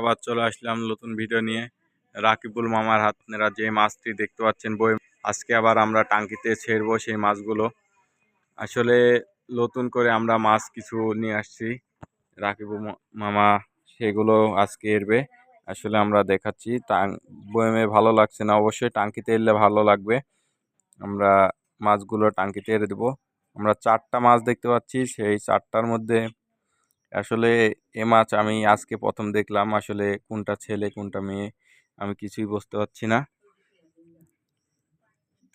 আবার চলে আসলাম নতুন ভিডিও নিয়ে। রাকিবুল মামার হাত আপনারা যে মাছটি দেখতে পাচ্ছেন বই, আজকে আবার আমরা টাঙ্কিতে ছেড়বো সেই মাছগুলো। আসলে নতুন করে আমরা মাছ কিছু নিয়ে আসছি। রাকিবুল মামা সেগুলো আজকে এরবে আসলে আমরা দেখাচ্ছি, টাং বয়েমে ভালো লাগছে না, অবশ্যই টাঙ্কিতে এলে ভালো লাগবে। আমরা মাছগুলো টাঙ্কিতে এড়ে দেবো। আমরা চারটা মাছ দেখতে পাচ্ছি, সেই চারটার মধ্যে আসলে এ মাছ আমি আজকে প্রথম দেখলাম। আসলে কোনটা ছেলে কোনটা মেয়ে আমি কিছুই বুঝতে পারছি না।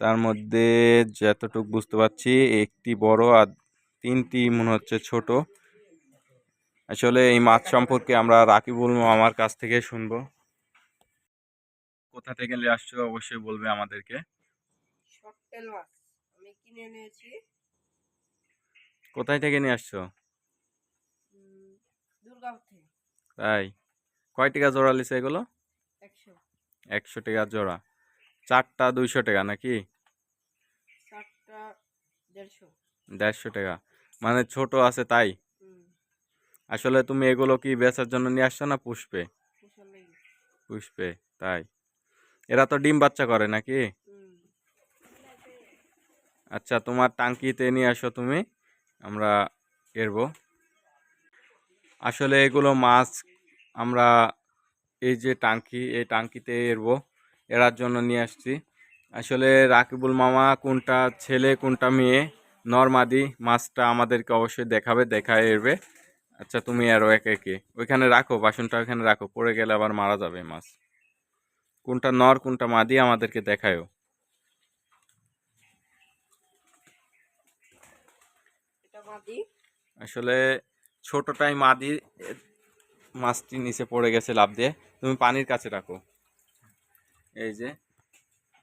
তার মধ্যে যতটুকু বুঝতে পারছি একটি বড় আর তিনটি মনে হচ্ছে ছোট। আসলে এই মাছ সম্পর্কে আমরা রাকিবুল আমার কাছ থেকে শুনব। কোথা থেকে নিয়ে আসছো অবশ্যই বলবে আমাদেরকে। কোথায় থেকে নিয়ে আসছো? তাই কয় টাকা জোড়া লিছে এগুলো? একশো। টাকা জোড়া। চারটা দুইশো টাকা নাকি? দেড়শো। টাকা। মানে ছোট আছে তাই? আসলে তুমি এগুলো কি বেচার জন্য নিয়ে আসছো না পুষবে? লেগে। পুষবে তাই। এরা তো ডিম বাচ্চা করে নাকি? আচ্ছা তোমার টাঙ্কিতে নিয়ে আসো তুমি আমরা এরবো। আসলে এগুলো মাছ আমরা এই যে টাঙ্কি এই টাঙ্কিতে এরবো। এরার জন্য নিয়ে আসছি। আসলে রাকিবুল মামা কোনটা ছেলে কোনটা মেয়ে নর্মাদি মাছটা আমাদেরকে অবশ্যই দেখাবে দেখায় এরবে আচ্ছা তুমি আরও একে একে। ওইখানে রাখো বাসনটা ওইখানে রাখো। পড়ে গেলে আবার মারা যাবে মাছ। কোনটা নর কোনটা মাদি আমাদেরকে দেখায়ও আসলে ছোটটাই মাদি মাছটি নিচে পড়ে গেছে লাভ দিয়ে। তুমি পানির কাছে রাখো। এই যে,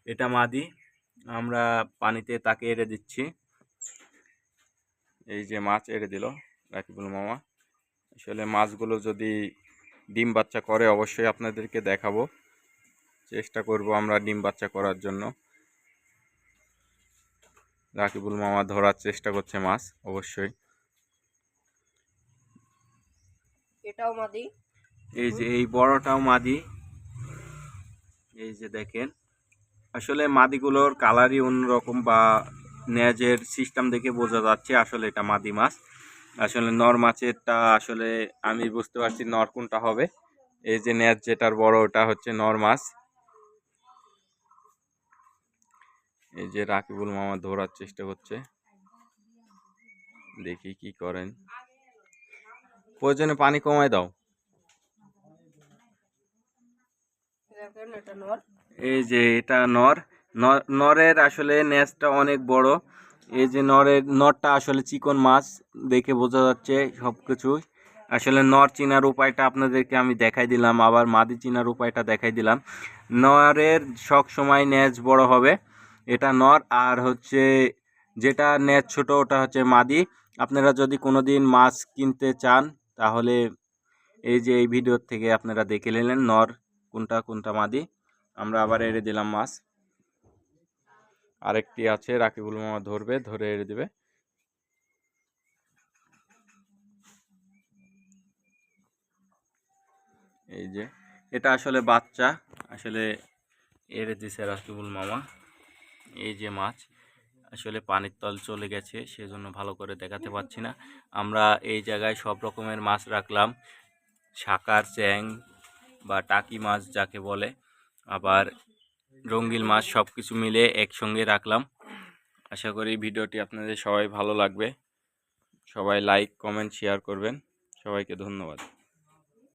এটা মাদি। আমরা পানিতে তাকে এড়ে দিচ্ছি। এই যে মাছ এড়ে দিল রাকিবুল মামা। আসলে মাছগুলো যদি ডিম বাচ্চা করে, অবশ্যই আপনাদেরকে দেখাবো। চেষ্টা করব আমরা ডিম বাচ্চা করার জন্য। রাকিবুল মামা ধরার চেষ্টা করছে মাছ, অবশ্যই। এটাও মাদি। এই যে এই বড়টাও মাদি। এই যে দেখেন। আসলে মাদিগুলোর কালারই অন্যরকম বা ন্যাজের সিস্টেম দেখে বোঝা যাচ্ছে আসলে এটা মাদি মাছ। আসলে নর মাছেরটা আসলে আমি বুঝতে পারছি নর কোনটা হবে। এই যে ন্যাজ যেটার বড় ওটা হচ্ছে নর মাছ। এই যে রাকিবুল মামা ধরার চেষ্টা করছে। দেখি কি করেন। প্রয়োজনে পানি কমায় দাও। এই যে এটা নর। নরের আসলে নেজটা অনেক বড়। এই যে নরের, নরটা আসলে চিকন মাছ দেখে বোঝা যাচ্ছে সব কিছু আসলে নর চিনার উপায়টা আপনাদেরকে আমি দেখাই দিলাম, আবার মাদি চিনার উপায়টা দেখাই দিলাম। নরের সব সময় নেজ বড় হবে। এটা নর, আর হচ্ছে যেটা নেজ ছোট ওটা হচ্ছে মাদি। আপনারা যদি কোনো দিন মাছ কিনতে চান তাহলে এই যে এই ভিডিওর থেকে আপনারা দেখে নিলেন নর কোনটা কোনটা মাদি। আমরা আবার এড়ে দিলাম মাছ। আরেকটি আছে, রাকিবুল মামা ধরবে, ধরে এড়ে দেবে। এই যে, এটা আসলে বাচ্চা, আসলে এড়ে দিছে রাকিবুল মামা। এই যে মাছ। আসলে পানির তল চলে গেছে সেজন্য ভালো করে দেখাতে পাচ্ছি না। আমরা এই জায়গায় সব রকমের মাছ রাখলাম। শাকার চ্যাং বা টাকি মাছ যাকে বলে আবার রঙ্গিল মাছ সব কিছু মিলে একসঙ্গে রাখলাম। আশা করি ভিডিওটি আপনাদের সবাই ভালো লাগবে। সবাই লাইক কমেন্ট শেয়ার করবেন। সবাইকে ধন্যবাদ।